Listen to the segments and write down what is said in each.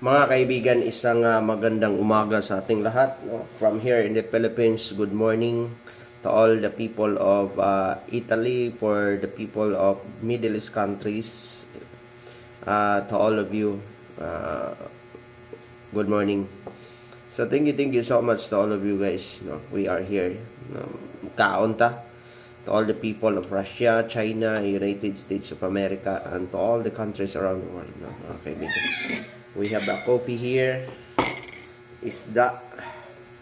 Mga kaibigan, isang ah, magandang umaga sa ating lahat. No? From here in the Philippines, good morning to all the people of ah, Italy, for the people of Middle East countries, ah, to all of you, ah, good morning. So thank you, thank you so much to all of you guys. No? We are here. No? Kaunta to all the people of Russia, China, United States of America, and to all the countries around the world. No? Mga kaibigan. We have a coffee here. Isda.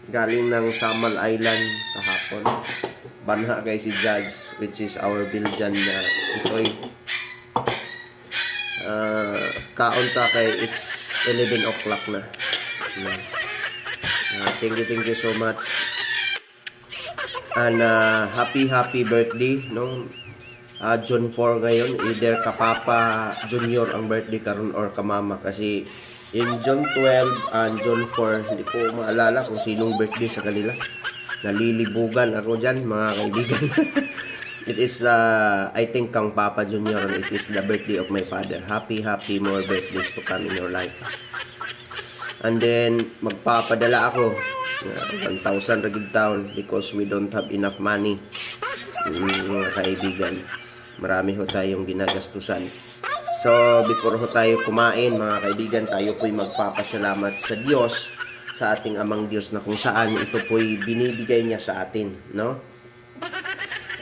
Galing ng Samal Island kahapon. Banha kay si Judge, which is our Belgian na itoy. Uh, kaunta kay it's 11 o'clock na. Yeah. Uh, thank you, thank you so much. And uh, happy, happy birthday, no? Ah, June 4 ngayon, either kapapa junior ang birthday karon or kamama kasi in June 12 and June 4, hindi ko maalala kung sinong birthday sa kanila. Nalilibugan ako dyan, mga kaibigan. it is, uh, I think, kang Papa Junior and it is the birthday of my father. Happy, happy more birthdays to come in your life. And then, magpapadala ako. Uh, 1,000 ragid taon because we don't have enough money. Mm, mga kaibigan. Marami ho tayong ginagastusan. So, before ho tayo kumain, mga kaibigan, tayo po'y magpapasalamat sa Diyos, sa ating amang Diyos na kung saan ito po'y binibigay niya sa atin, no?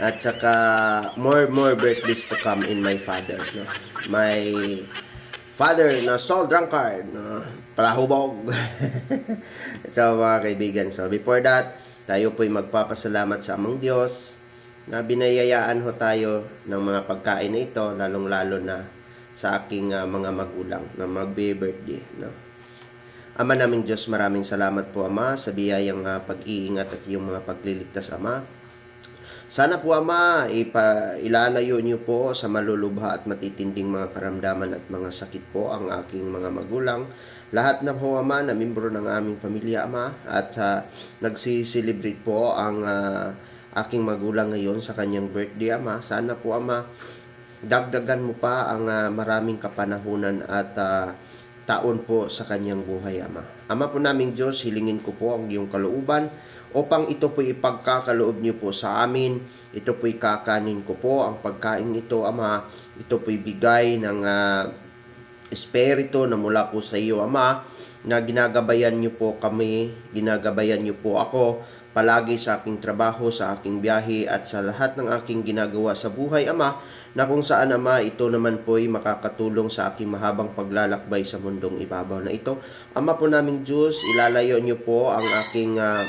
At saka, more, more birthdays to come in my father, no? My father na soul drunkard, no? Palahubog. so, mga kaibigan, so before that, tayo po'y magpapasalamat sa amang Diyos, na binayayaan ho tayo ng mga pagkain na ito, lalong-lalo na sa aking ah, mga magulang na magbe-birthday. No? Ama naming Diyos, maraming salamat po Ama sa biyayang ah, pag-iingat at iyong mga pagliligtas Ama. Sana po Ama, ipa, ilalayo niyo po sa malulubha at matitinding mga karamdaman at mga sakit po ang aking mga magulang. Lahat na po Ama na membro ng aming pamilya Ama at ah, nagsiselebrate po ang ah, aking magulang ngayon sa kanyang birthday Ama. Sana po Ama, dagdagan mo pa ang ah, maraming kapanahunan at ah, taon po sa kanyang buhay, Ama. Ama po naming Diyos, hilingin ko po ang iyong kalooban upang ito po ipagkakaloob niyo po sa amin. Ito po kakanin ko po ang pagkain ito, Ama. Ito po bigay ng ah, espiritu na mula po sa iyo, Ama, na ginagabayan niyo po kami, ginagabayan niyo po ako palagi sa aking trabaho, sa aking biyahe at sa lahat ng aking ginagawa sa buhay, Ama, na kung saan, Ama, ito naman po ay makakatulong sa aking mahabang paglalakbay sa mundong ibabaw na ito. Ama po naming Diyos, ilalayo niyo po ang aking ah,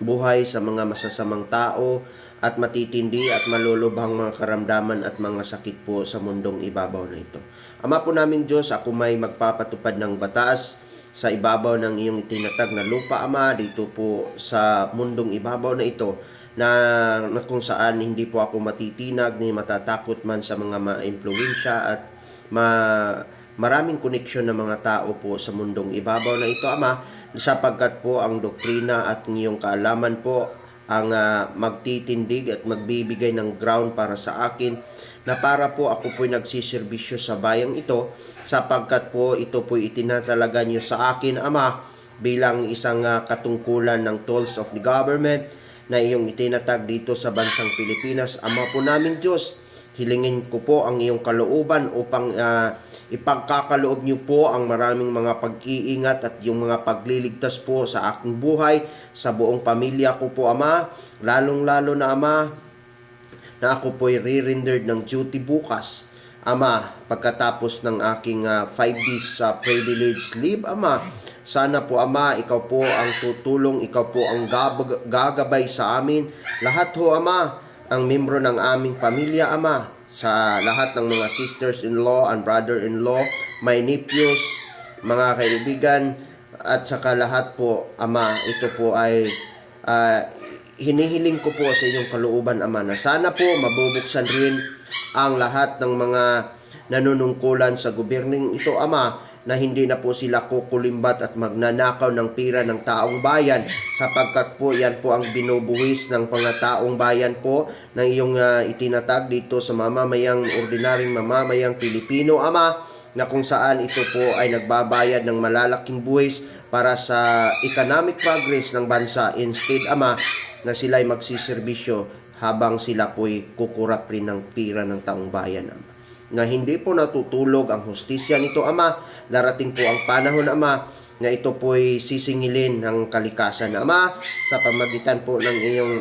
buhay sa mga masasamang tao at matitindi at malulubhang mga karamdaman at mga sakit po sa mundong ibabaw na ito. Ama po naming Diyos, ako may magpapatupad ng batas sa ibabaw ng iyong itinatag na lupa, Ama, dito po sa mundong ibabaw na ito na, na kung saan hindi po ako matitinag ni matatakot man sa mga ma-impluensya at ma maraming koneksyon ng mga tao po sa mundong ibabaw na ito, Ama, sapagkat po ang doktrina at ngiyong kaalaman po ang ah, magtitindig at magbibigay ng ground para sa akin na para po ako po'y nagsiservisyo sa bayang ito sapagkat po ito po'y itinatalaga niyo sa akin, Ama, bilang isang ah, katungkulan ng tools of the government na iyong itinatag dito sa bansang Pilipinas. Ama po namin Diyos, hilingin ko po ang iyong kalooban upang ah, ipagkakaloob niyo po ang maraming mga pag-iingat at yung mga pagliligtas po sa aking buhay, sa buong pamilya ko po, Ama. Lalong-lalo na, Ama, na ako po'y re-rendered ng duty bukas. Ama, pagkatapos ng aking 5 days sa privilege leave, Ama, sana po Ama, ikaw po ang tutulong, ikaw po ang gab- gagabay sa amin. Lahat ho Ama, ang membro ng aming pamilya Ama, sa lahat ng mga sisters-in-law and brother-in-law, my nephews, mga kaibigan, at saka lahat po, Ama, ito po ay ah, hinihiling ko po sa inyong kalooban, Ama, na sana po mabubuksan rin ang lahat ng mga nanunungkulan sa gobyerning ito, Ama, na hindi na po sila kukulimbat at magnanakaw ng pira ng taong bayan sapagkat po yan po ang binubuhis ng mga taong bayan po ng iyong ah, itinatag dito sa mamamayang ordinaryong mamamayang Pilipino, Ama, na kung saan ito po ay nagbabayad ng malalaking buwis para sa economic progress ng bansa instead ama na sila ay magsiservisyo habang sila po'y kukurap rin ng pira ng taong bayan ama na hindi po natutulog ang hustisya nito ama. Darating po ang panahon ama na ito po'y sisingilin ng kalikasan ama sa pamagitan po ng iyong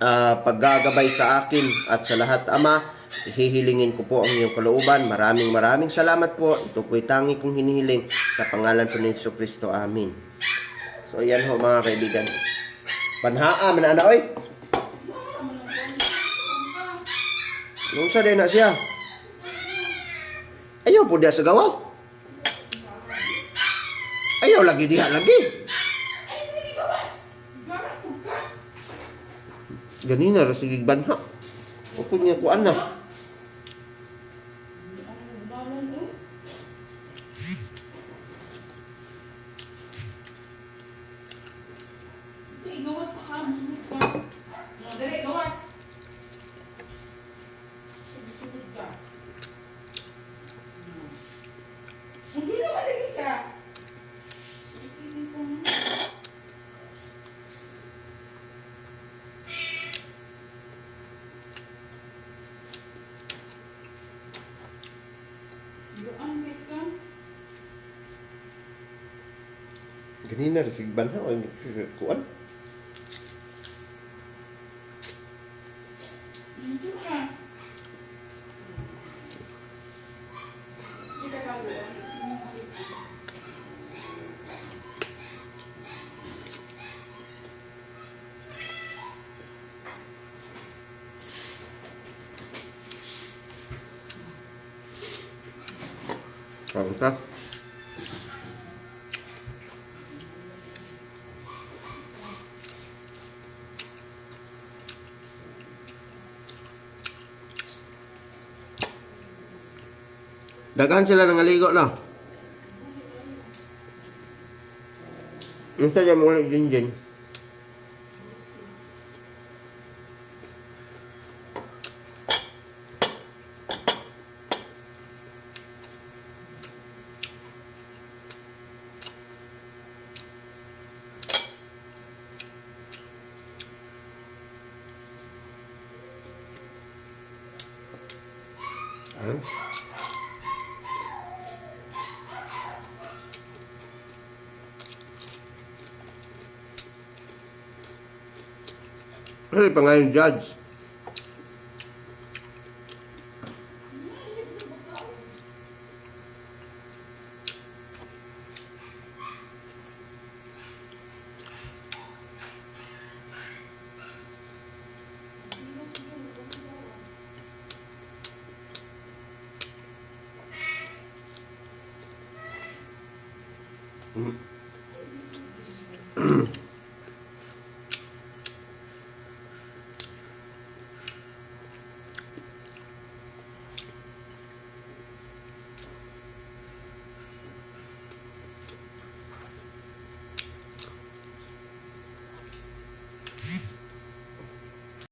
ah, paggagabay sa akin at sa lahat ama. Hihilingin ko po ang iyong kalooban. Maraming maraming salamat po. Ito po'y tangi kong hinihiling sa pangalan po ni Yesu Kristo. Amin so yan ho mga kaibigan. Panhaa manana oy nung sa na siya ayaw po diya sa gawas. Ayaw lagi diha lagi. Ganina ra sige banha. O kunya kuan na ganina ra sige banha o kuan Kaon ka. Daghan sila ng aligo na. Unsa dyan mo ulit dyan dyan? Ah? Ay, pa judge. Mm.